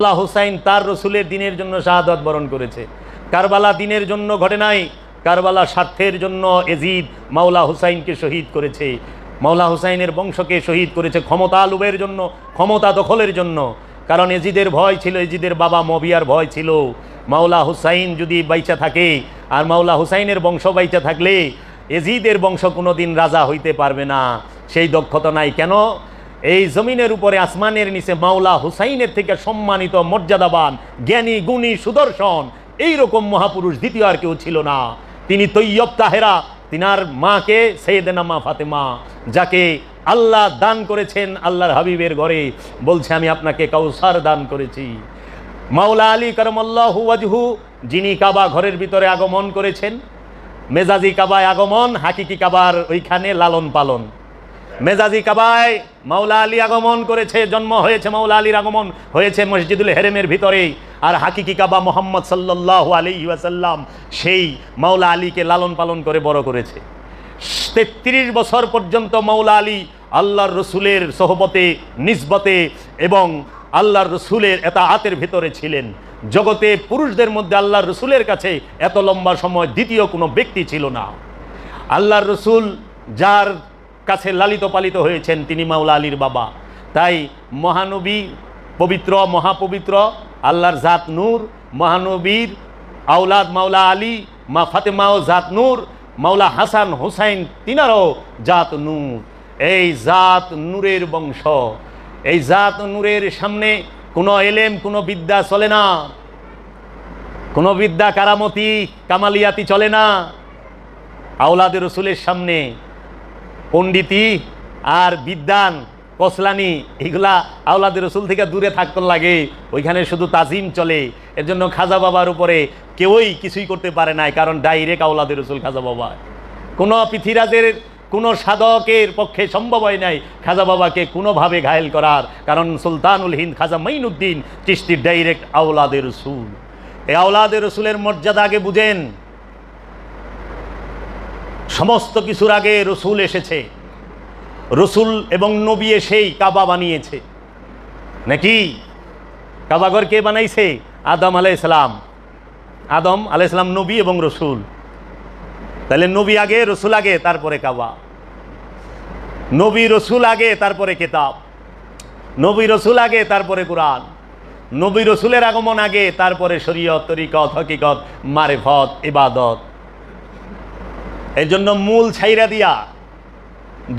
আল্লাহ হুসাইন তার রসুলের দিনের জন্য শাহাদত বরণ করেছে। কারবালা দিনের জন্য ঘটে নাই, কারবালা স্বার্থের জন্য এজিদ মাওলা হুসাইনকে শহীদ করেছে। মাওলা হুসাইনের বংশকে শহীদ করেছে ক্ষমতা লুবের জন্য, ক্ষমতা দখলের জন্য। কারণ এজিদের ভয় ছিল, এজিদের বাবা মবিয়ার ভয় ছিল। মাওলা হুসাইন যদি বাইচা থাকে, আর মাওলা হুসাইনের বংশ বাইচা থাকলে, এজিদের বংশ কোনোদিন রাজা হইতে পারবে না। সেই দক্ষতা নাই। কেন? এই জমিনের উপরে, আসমানের নিচে মাওলা হুসাইনের থেকে সম্মানিত মর্যাদাবান, জ্ঞানী, গুণী, সুদর্শন এই রকম মহাপুরুষ দ্বিতীয় আর কেউ ছিল না। তিনি তৈয়ব তাহেরা, তিনার মাকে মা ফাতেমা, যাকে আল্লাহ দান করেছেন আল্লাহর হাবিবের ঘরে। বলছে, আমি আপনাকে কাউসার দান করেছি। মাওলা আলী করমল্লাহু যিনি কাবা ঘরের ভিতরে আগমন করেছেন, মেজাজি কাবায় আগমন, হাকিকি কাবার ওইখানে লালন পালন। মেজাজি কাবায়, মাওলা আলী আগমন করেছে, জন্ম হয়েছে মাওলা আলীর আগমন, হয়েছে মসজিদুল হেরেমের ভিতরে আর হাকিকি কাবা মোহাম্মদ সাল্লাহ আলী ওয়াসাল্লাম সেই মাওলা আলীকে লালন পালন করে বড় করেছে। তেত্রিশ বছর পর্যন্ত মাওলা আলী আল্লাহর রসুলের সোহবতে, নিসবতে এবং আল্লাহর রসুলের এত আতের ভিতরে ছিলেন। জগতে পুরুষদের মধ্যে আল্লাহর রসুলের কাছে এত লম্বা সময় দ্বিতীয় কোনো ব্যক্তি ছিল না। আল্লাহর রসুল যার কাছে লালিত পালিত হয়েছেন তিনি মাওলা আলীর বাবা। তাই মহানবী পবিত্র, মহাপবিত্র, আল্লাহর জাত নূর, মহানবীর আউলাদ মাওলা আলী, মা ফাতেমাও জাত নূর, মাওলা হাসান হুসাইন তিনারও জাত নূর। এই জাত নূরের বংশ, এই জাত নূরের সামনে কোনো এলেম, কোনো বিদ্যা চলে না। কোনো বিদ্যা কারামতি, কামালিয়াতি চলে না। আওলাদের রসুলের সামনে পণ্ডিতি আর বিদ্যান কসলানি, এগুলা আওলাদের রসুল থেকে দূরে থাকতে লাগে। ওইখানে শুধু তাজিম চলে। এর জন্য খাজা বাবার উপরে কেউই কিছুই করতে পারে নাই, কারণ ডাইরেক্ট আওলাদের রসুল খাজা বাবা। কোনো পৃথিরাজের, কোনো সাধকের পক্ষে সম্ভব হয় নাই খাজা বাবাকে কোনোভাবে ঘায়েল করার, কারণ সুলতানুল হিন্দ খাজা মাইনুদ্দিন চিস্তির ডাইরেক্ট আওলাদের রসুল। এই আওলাদের রসুলের মর্যাদা আগে বুঝেন। সমস্ত কিছুর আগে রসুল এসেছে। রসুল এবং নবী এসেই কাবা বানিয়েছে। নাকি? কাবাঘর কে বানাইছে? আদম আলাইসালাম আদম আলাইসালাম নবী এবং রসুল। তাহলে নবী আগে, রসুল আগে, তারপরে কাবা। নবী, রসুল আগে, তারপরে কেতাব। নবী, রসুল আগে, তারপরে কোরআন। নবী, রসুলের আগমন আগে, তারপরে শরীয়ত, তরিকত, হকিকত, মারেফত, ইবাদত। এই জন্য মূল ছাইরা দিয়া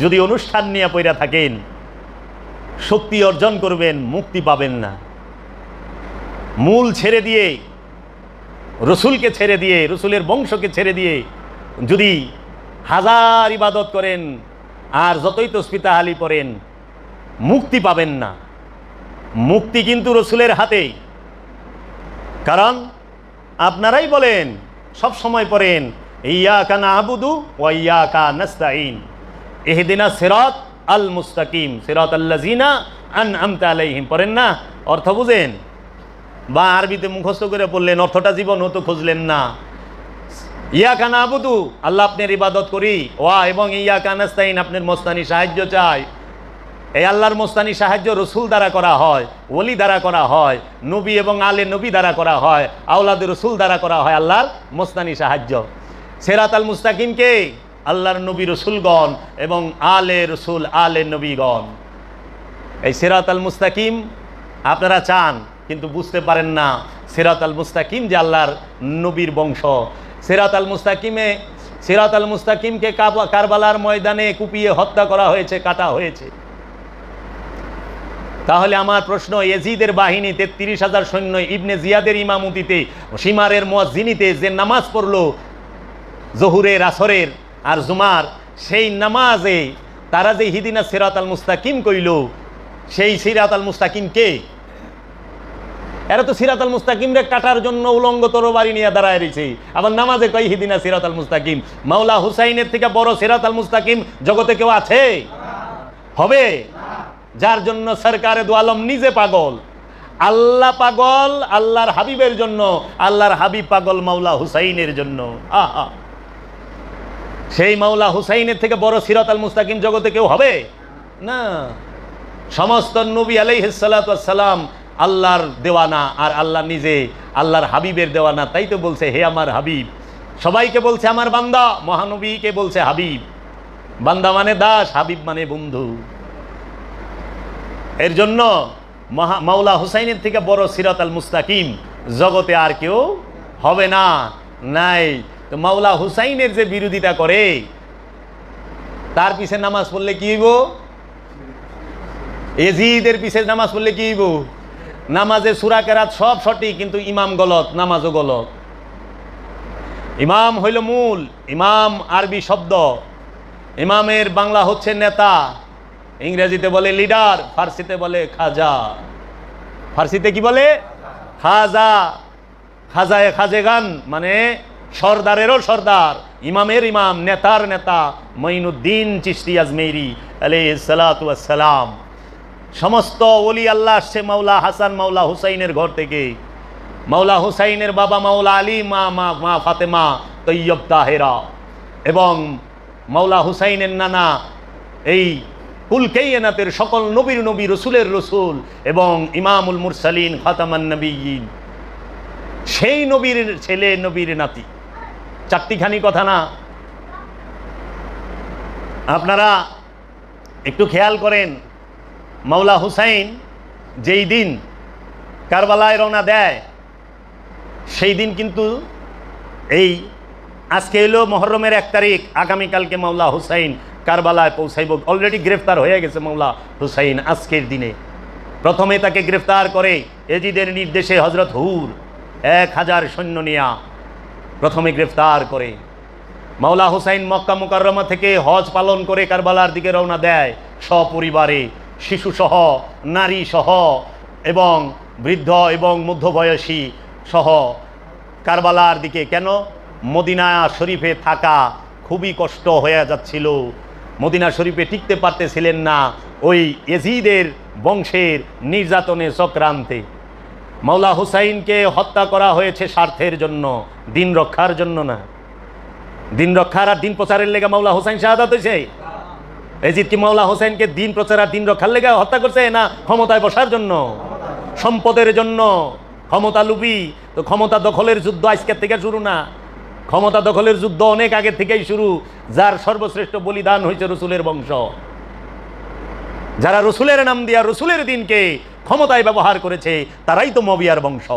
যদি অনুষ্ঠান নিয়ে পইরা থাকেন, শক্তি অর্জন করবেন, মুক্তি পাবেন না। মূল ছেড়ে দিয়ে, রসুলকে ছেড়ে দিয়ে, রসুলের বংশকে ছেড়ে দিয়ে যদি হাজার ইবাদত করেন আর যতই তসপিতা হালি পড়েন, মুক্তি পাবেন না। মুক্তি কিন্তু রসুলের হাতেই কারণ আপনারাই বলেন, সব সময় পড়েন ইয়া কানা আবুদু ও ইয়া কা নাস্তাইন এহদিনা সিরাত আল মুস্তাকিম সিরাত আল্লাজিনা আন আমতা আলাইহিম। পড়েন না? অর্থ বুঝেন? বা আরবিতে মুখস্থ করে পড়লেন, অর্থটা জীবন হতো খুঁজলেন না। ইয়া কানা আবুদু আল্লাহ আপনার ইবাদত করি। ওয়া, এবং ইয়া কানাস্তাইন আপনার মোস্তানি সাহায্য চাই। এই আল্লাহর মোস্তানি সাহায্য রসুল দ্বারা করা হয়, ওলি দ্বারা করা হয়, নবী এবং আলে নবী দ্বারা করা হয় আউলাদ রসুল দ্বারা করা হয় আল্লাহর মোস্তানি সাহায্য। সেরাত আল মুস্তাকিমকে আল্লাহর নবী রসুলগণ এবং আলে রসুল, আলে নবীগণ। এই সেরাত আল মুস্তাকিম আপনারা চান, কিন্তু বুঝতে পারেন না সেরাত আল মুস্তাকিম যে আল্লাহর নবীর বংশ। সেরাত আল মুস্তাকিমে সিরাত আল মুস্তাকিমকে কারবালার ময়দানে কুপিয়ে হত্যা করা হয়েছে, কাটা হয়েছে। তাহলে আমার প্রশ্ন এজিদের বাহিনী তেত্রিশ হাজার সৈন্য ইবনে জিয়াদের ইমামতিতে সীমারের মোয়াজিনিতে যে নামাজ পড়ল জহুরের, আসরের আর জুমার সেই নামাজে তারা যে হিদিনা সিরাত আল মুস্তাকিম কইল, সেই সিরাত আল মুস্তাকিম কে? এরা তো সিরাত আল মুস্তাকিম রে কাটার জন্য উলঙ্গ তরবারি নিয়ে দাঁড়ায় রয়েছে আবার নামাজে কই হিদিনা সিরাত আল মুস্তাকিম? মাওলা হুসাইনের থেকে বড় সিরাত আল মুস্তাকিম জগতে কেউ আছে? হবে? যার জন্য সরকারে দু আলম নিজে পাগল। আল্লাহ পাগল, আল্লাহর হাবিবের জন্য, আল্লাহর হাবিব পাগল মাওলা হুসাইনের জন্য। আহা। সেই মাওলা হুসাইনের থেকে বড় সিরাত আল মুস্তাকিম জগতে কেউ হবে? না। সমস্ত নবী আলাইহিসালাম আল্লাহর দেওয়ানা আর আল্লাহ নিজে, আল্লাহর হাবিবের দেওয়ানা, তাই তো বলছে, হে আমার হাবিব। সবাইকে বলছে, আমার বান্দা। মহানবীকে বলছে, হাবিব। বান্দা মানে দাস, হাবিব মানে বন্ধু। এর জন্য মহা, মাওলা হুসাইনের থেকে বড় সিরাত আল মুস্তাকিম জগতে আর কেউ হবে না। নাই। তো মাওলা হুসাইনের যে বিরোধিতা করে, তার পিছে নামাজ পড়লে কি হইব? এজিদের পিছে নামাজ পড়লে কি হইব? নামাজে সুরা কেরাত সব সঠিক, কিন্তু ইমাম গলত, নামাজও গলত। ইমাম হইল মূল, ইমাম আরবি শব্দ। ইমামের বাংলা হচ্ছে নেতা। ইংরেজিতে বলে লিডার, ফার্সিতে বলে খাজা। ফার্সিতে কি বলে? খাজা। খাজায় খাজেগান মানে সর্দারেরও সর্দার, ইমামের ইমাম, নেতার নেতা, মঈনুদ্দিন চিস্তি আজমেরি আলে সালাম সমস্ত অলি আল্লাহ আসছে মাওলা হাসান, মাওলা হুসাইনের ঘর থেকে। মাওলা হুসাইনের বাবা মাওলা আলী, মা মা মা ফাতেমা, তৈয়ব তাহেরা। এবং মাওলা হুসাইনের নানা, এই কুলকেইনাতের সকল নবীর নবী, রসুলের রসুল এবং ইমামুল মুরসালিন, খাতামান নবীন সেই নবীর ছেলে, নবীর নাতি। চারটিখানি কথা না। আপনারা একটু খেয়াল করেন, মাওলা হুসাইন যেই দিন কারবালায় রওনা দেয়, সেই দিন কিন্তু এই আজকে এলো মহরমের এক তারিখ, আগামীকালকে মাওলা হুসাইন কারবালায় পৌঁছাইব। অলরেডি গ্রেফতার হয়ে গেছে মাওলা হুসাইন আজকের দিনে। প্রথমে তাকে গ্রেফতার করে এজিদের নির্দেশে হজরত হুর, এক হাজার সৈন্য নিয়া প্রথমে গ্রেফতার করে। মাওলা হুসাইন মক্কা মুকাররমা থেকে হজ পালন করে কারবালার দিকে রওনা দেয় সপরিবারে। শিশুসহ নারী সহ এবং বৃদ্ধ এবং মধ্যবয়সী সহ কারবালার দিকে। কেন? মদিনা শরীফে থাকা খুবই কষ্ট হয়ে যাচ্ছিল। মদিনা শরীফে টিকতে পারতেছিলেন না ওই এজিদের বংশের নির্যাতনে চক্রান্তে। মাওলা হুসাইনকে হত্যা করা হয়েছে স্বার্থের জন্য, দিন রক্ষার জন্য না। দিন রক্ষার আর দিন প্রচারের লেগে মাওলা হোসেন শাহাদাত হয়েছে? এজিদ কি মাওলা হোসেনকে দিন প্রচার আর দিন রক্ষার লেগে হত্যা করছে না ক্ষমতায় বসার জন্য? সম্পদের জন্য। ক্ষমতা লুবি, তো ক্ষমতা দখলের যুদ্ধ আজকের থেকে শুরু না। ক্ষমতা দখলের যুদ্ধ অনেক আগে থেকেই শুরু, যার সর্বশ্রেষ্ঠ বলিদান হয়েছে রসুলের বংশ। যারা রসুলের নাম দিয়া রসুলের দিনকে ক্ষমতায় ব্যবহার করেছে তারাই তো মবিয়ার বংশ।